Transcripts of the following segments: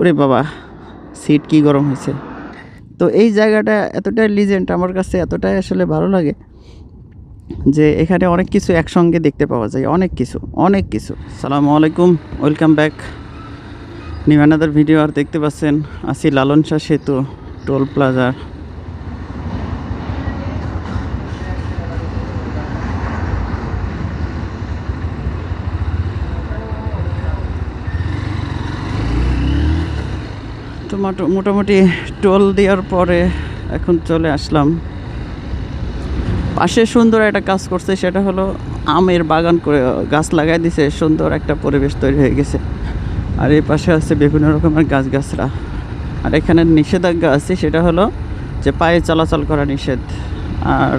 ওরে বাবা, সিট কি গরম হয়েছে। তো এই জায়গাটা এতটাই লিজেন্ট আমার কাছে, এতটাই আসলে ভালো লাগে যে এখানে অনেক কিছু একসঙ্গে দেখতে পাওয়া যায়, অনেক কিছু অনেক কিছু। সালামু আলাইকুম, ওয়েলকাম ব্যাক। নিমানাদার ভিডিও আর দেখতে পাচ্ছেন, আসি লালন শাহ সেতু, টোল প্লাজার মোটামুটি টোল দেওয়ার পরে এখন চলে আসলাম। পাশে সুন্দর একটা কাজ করছে, সেটা হলো আমের বাগান করে গাছ লাগাই দিছে, সুন্দর একটা পরিবেশ তৈরি হয়ে গেছে। আর এই পাশে আছে বিভিন্ন রকমের গাছ গাছরা আর এখানে নিষেধাজ্ঞা আছে, সেটা হলো যে পায়ে চলাচল করা নিষেধ। আর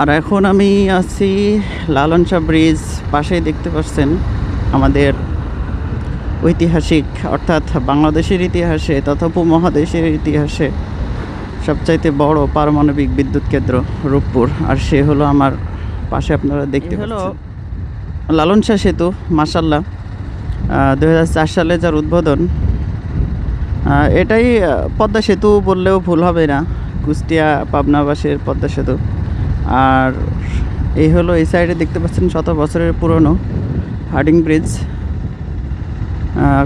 আর এখন আমি আছি লালন ব্রিজ পাশেই দেখতে পাচ্ছেন আমাদের ঐতিহাসিক অর্থাৎ বাংলাদেশের ইতিহাসে তথা উপমহাদেশের ইতিহাসে সবচাইতে বড় পারমাণবিক বিদ্যুৎ কেন্দ্র রূপপুর। আর সে হলো আমার পাশে আপনারা দেখতে হলো লালন শাহ সেতু মাসাল্লাহ দু সালে যার উদ্বোধন। এটাই পদ্মা সেতু বললেও ভুল হবে না কুষ্টিয়া পাবনাবাসের পদ্মা সেতু। আর এই হলো এই সাইডে দেখতে পাচ্ছেন শত বছরের পুরনো হার্ডিং ব্রিজ।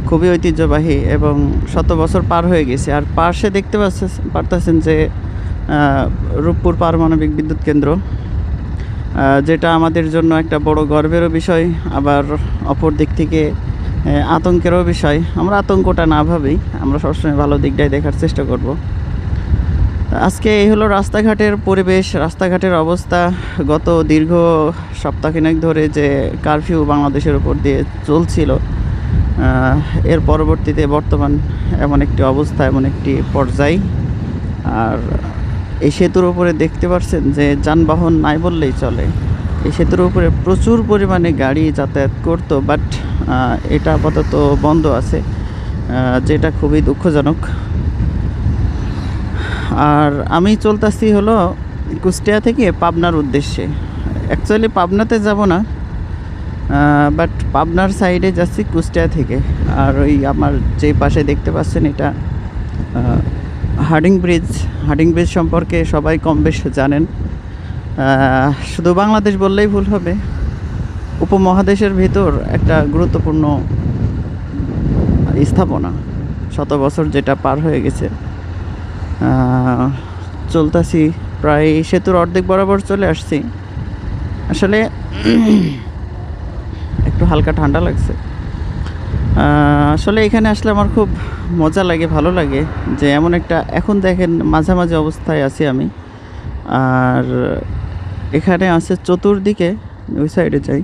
খুবই ঐতিহ্যবাহী এবং শত বছর পার হয়ে গেছে। আর পাশে দেখতে পারতেছেন যে রূপপুর পারমাণবিক বিদ্যুৎ কেন্দ্র যেটা আমাদের জন্য একটা বড় গর্বেরও বিষয়, আবার অপর দিক থেকে আতঙ্কেরও বিষয়। আমরা আতঙ্কটা না ভাবেই, আমরা সবসময় ভালো দিকটাই দেখার চেষ্টা করব। আজকে এই হলো রাস্তাঘাটের পরিবেশ, রাস্তাঘাটের অবস্থা। গত দীর্ঘ সপ্তাহখানেক ধরে যে কারফিউ বাংলাদেশের উপর দিয়ে চলছিল এর পরবর্তীতে বর্তমান এমন একটি অবস্থা, এমন একটি পর্যায়। আর এই সেতুর উপরে দেখতে পাচ্ছেন যে যানবাহন নাই বললেই চলে। এই সেতুর উপরে প্রচুর পরিমাণে গাড়ি যাতায়াত করতো, বাট এটা আপাতত বন্ধ আছে যেটা খুবই দুঃখজনক। আর আমি চলতেছি হলো কুষ্টিয়া থেকে পাবনার উদ্দেশ্যে। অ্যাকচুয়ালি পাবনাতে যাব না বাট পাবনার সাইডে যাচ্ছি কুষ্টিয়া থেকে। আর ওই আমার যে পাশে দেখতে পাচ্ছেন এটা হার্ডিং ব্রিজ। হার্ডিং ব্রিজ সম্পর্কে সবাই কম বেশ জানেন। শুধু বাংলাদেশ বললেই ভুল হবে। উপমহাদেশের ভিতর একটা গুরুত্বপূর্ণ স্থাপনা, শত বছর যেটা পার হয়ে গেছে। চলতাছি প্রায় সেতুর অর্ধেক বরাবর চলে আসছি। আসলে একটু হালকা ঠান্ডা লাগছে। আসলে এখানে আসলে আমার খুব মজা লাগে, ভালো লাগে যে এমন একটা, এখন দেখেন মাঝামাঝি অবস্থায় আছি আমি। আর এখানে আছে চতুর্দিকে, ওই সাইডে যাই।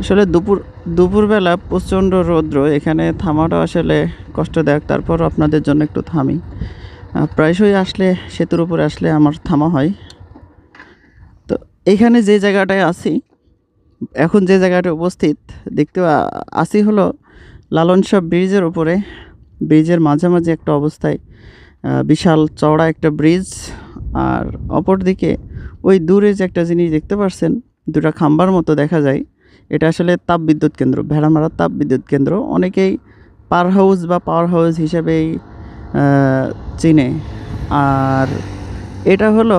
আসলে দুপুর, দুপুরবেলা প্রচণ্ড রৌদ্র, এখানে থামাটা আসলে কষ্টদায়ক, তারপর আপনাদের জন্য একটু থামি। প্রায়শই আসলে সেতুর উপরে আসলে আমার থামা হয়। তো এখানে যে জায়গাটায় আছি এখন যে জায়গাটা উপস্থিত, দেখতে আসি হলো লালন ব্রিজের উপরে। ব্রিজের মাঝামাঝি একটা অবস্থায় বিশাল চওড়া একটা ব্রিজ। আর অপর দিকে ওই দূরে যে একটা জিনিস দেখতে পারছেন, দুটা খাম্বার মতো দেখা যায়। এটা আসলে তাপ বিদ্যুৎ কেন্দ্র, ভেড়ামারা তাপ বিদ্যুৎ কেন্দ্র। অনেকেই পার হাউস বা পাওয়ার হাউস হিসেবেই চিনে। আর এটা হলো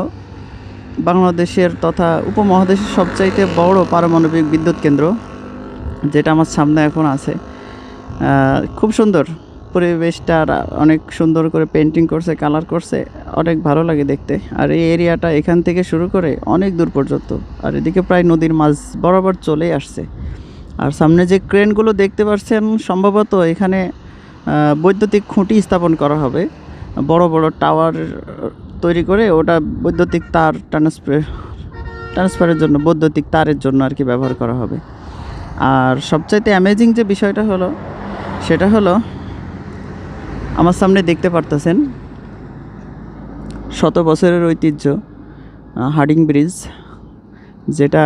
বাংলাদেশের তথা উপমহাদেশের সবচাইতে বড় পারমাণবিক বিদ্যুৎ কেন্দ্র, যেটা আমার সামনে এখন আছে। খুব সুন্দর। পরিবেশটা অনেক সুন্দর করে পেন্টিং করছে কালার করছে, অনেক ভালো লাগে দেখতে। আর এই এরিয়াটা এখান থেকে শুরু করে অনেক দূর পর্যন্ত। আর এদিকে প্রায় নদীর মাছ বরাবর চলেই আসছে। আর সামনে যে ক্রেনগুলো দেখতে পাচ্ছেন, সম্ভবত এখানে বৈদ্যুতিক খুঁটি স্থাপন করা হবে। বড় বড় টাওয়ার তৈরি করে ওটা বৈদ্যুতিক তার ট্রান্সফার ট্রান্সফারের জন্য, বৈদ্যুতিক তারের জন্য আর কি ব্যবহার করা হবে। আর সবচাইতে অ্যামেজিং যে বিষয়টা হলো, সেটা হলো, আমার সামনে দেখতে পারতেছেন, শত বছরের ঐতিহ্য হার্ডিং ব্রিজ, যেটা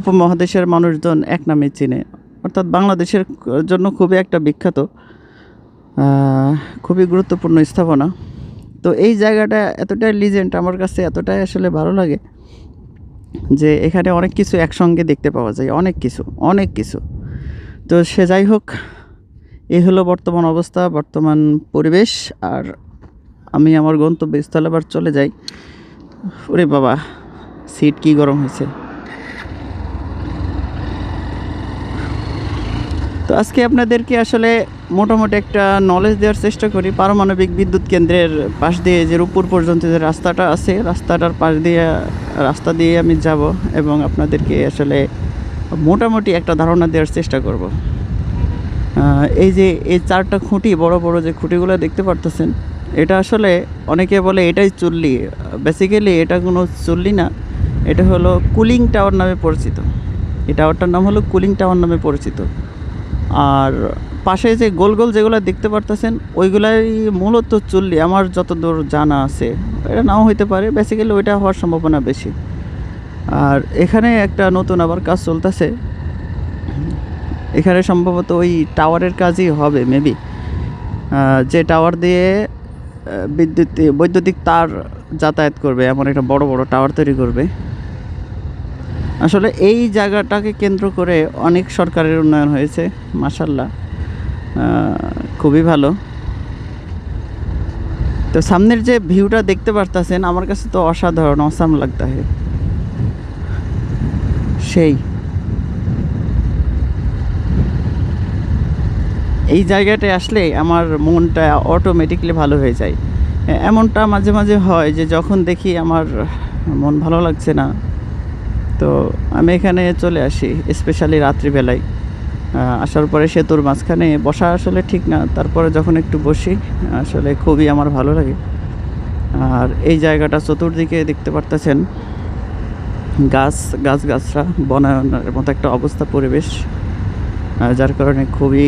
উপমহাদেশের মানুষজন এক নামে চিনে। অর্থাৎ বাংলাদেশের জন্য খুবই একটা বিখ্যাত। খুবই গুরুত্বপূর্ণ স্থাপনা। তো এই জায়গাটা এতটাই লিজেন্ড আমার কাছে এতটাই আসলে ভালো লাগে যে এখানে অনেক কিছু একসঙ্গে দেখতে পাওয়া যায়, অনেক কিছু অনেক কিছু। তো সে যাই হোক এই হলো বর্তমান অবস্থা, বর্তমান পরিবেশ, আর আমি আমার গন্তব্যস্থলে আবার চলে যাই। ওরে বাবা, সিট কি গরম হয়েছে? তো আজকে আপনাদেরকে আসলে মোটামুটি একটা নলেজ দেওয়ার চেষ্টা করি। পারমাণবিক বিদ্যুৎ কেন্দ্রের পাশ দিয়ে যে রূপপুর পর্যন্ত যে রাস্তাটা আছে, রাস্তাটার পাশ দিয়ে, রাস্তা দিয়ে আমি যাব এবং আপনাদেরকে আসলে মোটামুটি একটা ধারণা দেওয়ার চেষ্টা করব। এই যে এই চারটা খুঁটি, বড় বড় যে খুঁটিগুলো দেখতে পারতেছেন, এটা আসলে অনেকে বলে এটাই চুল্লি। বেসিক্যালি এটা কোনো চুল্লি না, এটা হলো কুলিং টাওয়ার নামে পরিচিত। এই টাওয়ারটার নাম হলো কুলিং টাওয়ার নামে পরিচিত। আর পাশে যে গোল গোল যেগুলো দেখতে পারতেছেন, ওইগুলাই মূলত চুল্লি। আমার যতদূর জানা আছে, এটা নাও হইতে পারে বেসিক্যালি ওইটা হওয়ার সম্ভাবনা বেশি। আর এখানে একটা নতুন আবার কাজ চলতেছে। এখানে সম্ভবত ওই টাওয়ারের কাজই হবে মেবি যে টাওয়ার দিয়ে বিদ্যুৎ, বৈদ্যুতিক তার যাতায়াত করবে, এমন একটা বড় বড় টাওয়ার তৈরি করবে। আসলে এই জায়গাটাকে কেন্দ্র করে অনেক সরকারের উন্নয়ন হয়েছে মাসাল্লাহ খুবই ভালো। তো সামনের যে ভিউটা দেখতে পারতেছেন, আমার কাছে তো অসাধারণ, অসাম লাগতে সেই। এই জায়গাটায় আসলে আমার মনটা অটোমেটিকলি ভালো হয়ে যায়। এমনটা মাঝে মাঝে হয় যে যখন দেখি আমার মন ভালো লাগছে না তো আমি এখানে চলে আসি স্পেশালি রাত্রিবেলায়। আসার পরে সেতুর মাঝখানে বসা আসলে ঠিক না, তারপরে যখন একটু বসি, আসলে খুবই আমার ভালো লাগে। আর এই জায়গাটা চতুর্দিকে দেখতে পারতেছেন, গাছ গাছ গাছরা বনায়নের মতো একটা অবস্থা পরিবেশ যার কারণে খুবই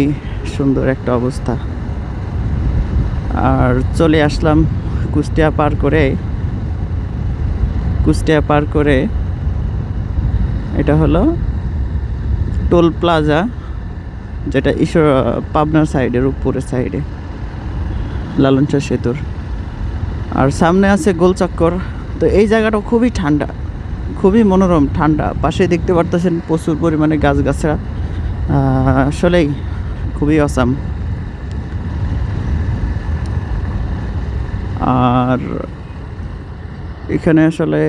সুন্দর একটা অবস্থা। আর চলে আসলাম কুষ্টিয়া পার করে, কুষ্টিয়া পার করে এটা হলো টোল প্লাজা, যেটা ঈশ্বর পাবনার সাইডের উপরের সাইডে লালনচা সেতুর। আর সামনে আছে গোলচক্কর তো এই জায়গাটা খুবই ঠান্ডা, খুবই মনোরম, ঠান্ডা। পাশে দেখতে পারতেছেন প্রচুর পরিমাণে গাছগাছরা আসলেই খুবই অসাম আর এখানে আসলে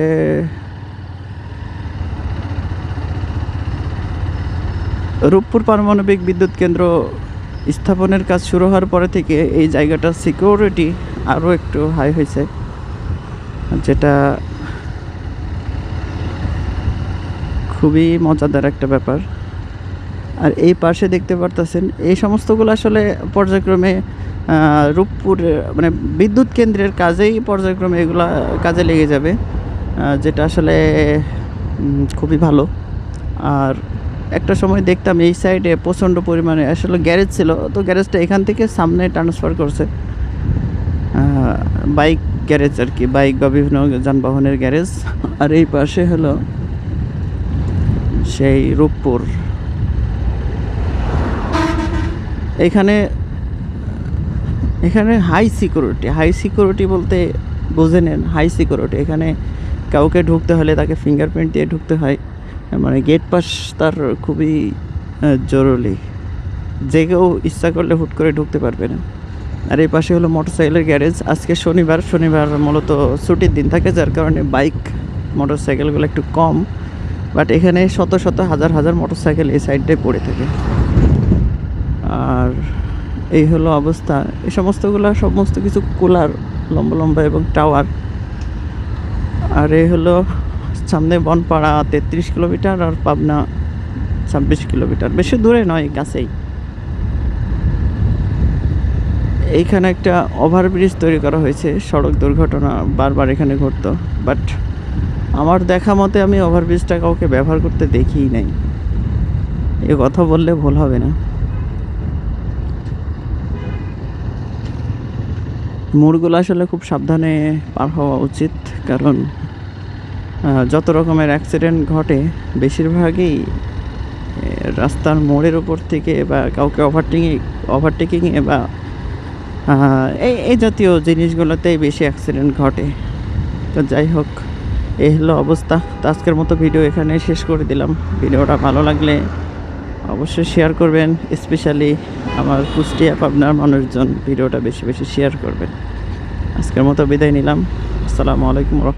রূপপুর পারমাণবিক বিদ্যুৎ কেন্দ্র স্থাপনের কাজ শুরু হওয়ার পরে থেকে এই জায়গাটার সিকিউরিটি আরও একটু হাই হয়েছে। যেটা খুবই মজাদার একটা ব্যাপার। আর এই পাশে দেখতে পারতেছেন, এই সমস্তগুলো আসলে পর্যায়ক্রমে রূপপুর মানে বিদ্যুৎ কেন্দ্রের কাজেই পর্যায়ক্রমে এগুলা কাজে লেগে যাবে যেটা আসলে খুবই ভালো। আর একটা সময় দেখতাম এই সাইডে প্রচণ্ড পরিমাণে, আসলে গ্যারেজ ছিল, তো গ্যারেজটা এখান থেকে সামনে ট্রান্সফার করছে। বাইক গ্যারেজ আর কি বাইক বা বিভিন্ন যানবাহনের গ্যারেজ আর এই পাশে হলো সেই রূপপুর। এখানে এখানে হাই সিকিউরিটি হাই সিকিউরিটি বলতে বুঝে নেন হাই সিকিউরিটি এখানে কাউকে ঢুকতে হলে তাকে ফিঙ্গারপ্রিন্ট দিয়ে ঢুকতে হয়। মানে গেট পাস তার খুবই জরুরি। যে কেউ ইচ্ছা করলে হুট করে ঢুকতে পারবে না। আর এই পাশে হলো মোটরসাইকেলের গ্যারেজ আজকে শনিবার শনিবার মূলত ছুটির দিন থাকে, যার কারণে বাইক মোটরসাইকেলগুলো একটু কম। বাট এখানে শত শত, হাজার হাজার মোটরসাইকেল এই সাইডটায় পড়ে থাকে। আর এই হলো অবস্থা। এই সমস্তগুলো, সমস্ত কিছু কুলার লম্বা লম্বা এবং টাওয়ার আর এই হলো সামনে বনপাড়া তেত্রিশ কিলোমিটার আর পাবনা ছাব্বিশ কিলোমিটার। বেশি দূরে নয়, কাছেই। এইখানে একটা ওভারব্রিজ তৈরি করা হয়েছে, সড়ক দুর্ঘটনা বারবার এখানে ঘটতো। বাট আমার দেখা মতে আমি ওভারব্রিজটা কাউকে ব্যবহার করতে দেখিই নাই। এ কথা বললে ভুল হবে না। মোড়গুলো আসলে খুব সাবধানে পার হওয়া উচিত, কারণ যত রকমের অ্যাক্সিডেন্ট ঘটে, বেশিরভাগই রাস্তার মোড়ের উপর থেকে বা কাউকে ওভারটেকিং ওভারটেকিংয়ে বা এই এই জাতীয় জিনিসগুলোতেই বেশি অ্যাক্সিডেন্ট ঘটে। তো যাই হোক এই হলো অবস্থা। তো আজকের মতো ভিডিও এখানে শেষ করে দিলাম। ভিডিওটা ভালো লাগলে অবশ্যই শেয়ার করবেন স্পেশালি আমার কুষ্টিয়া, পাবনার মানুষজন ভিডিওটা বেশি বেশি শেয়ার করবেন। আজকের মতো বিদায় নিলাম। আসসালামু আলাইকুম